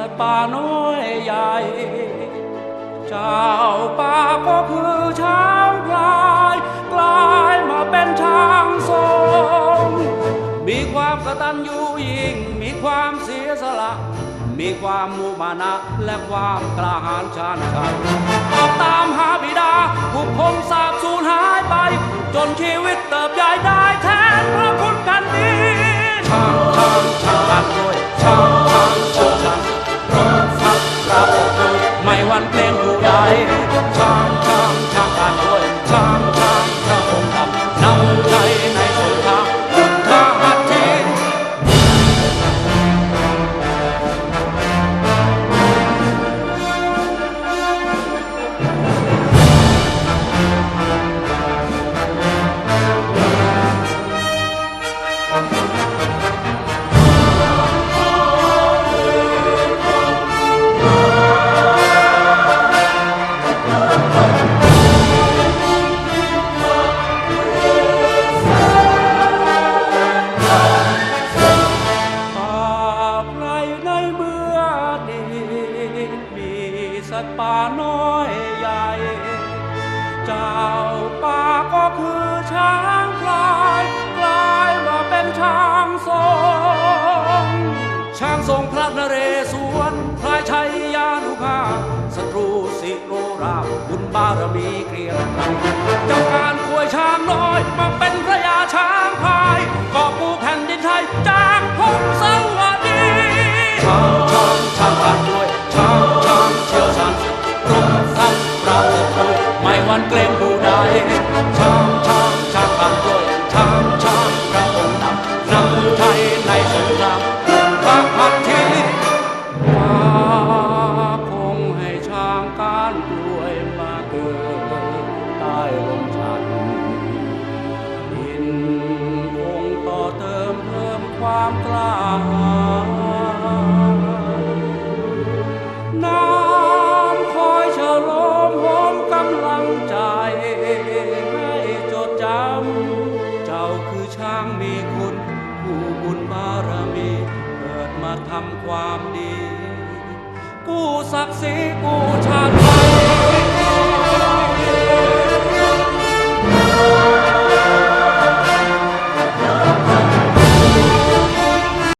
สัตว์ป่าน้อยใหญ่ เจ้าป่าก็คือช้างพลายกลายมาเป็นช้างทรงมีความกตัญญูยิ่ง มีความเสียสละ มีความมุมานะและความกล้าหาญชาญชัยออกตามหาบิดาผู้คงสาบสูญหายไป จนชีวิตเติบใหญ่ได้แทนพระคุณกันนี้ช่างช่างช่าง น้อยใหญ่ เจ้าป่าก็คือช้างพลาย กลายมาเป็นช้างทรง ช้างทรงพระนเรศวรพลายชัยยานุภาพศัตรูสิโรราบุญบารมีเกลียงเจ้าการควยช้างน้อยมาเป็น ความกล้าหาญน้ำคอยฉลมหอมกำลังใจ ให้จดจำ เจ้าคือช้างมีคุณผู้บุญบารมี เกิดมาทำความดี กู้ศักดิ์ศรีกู้ชาติ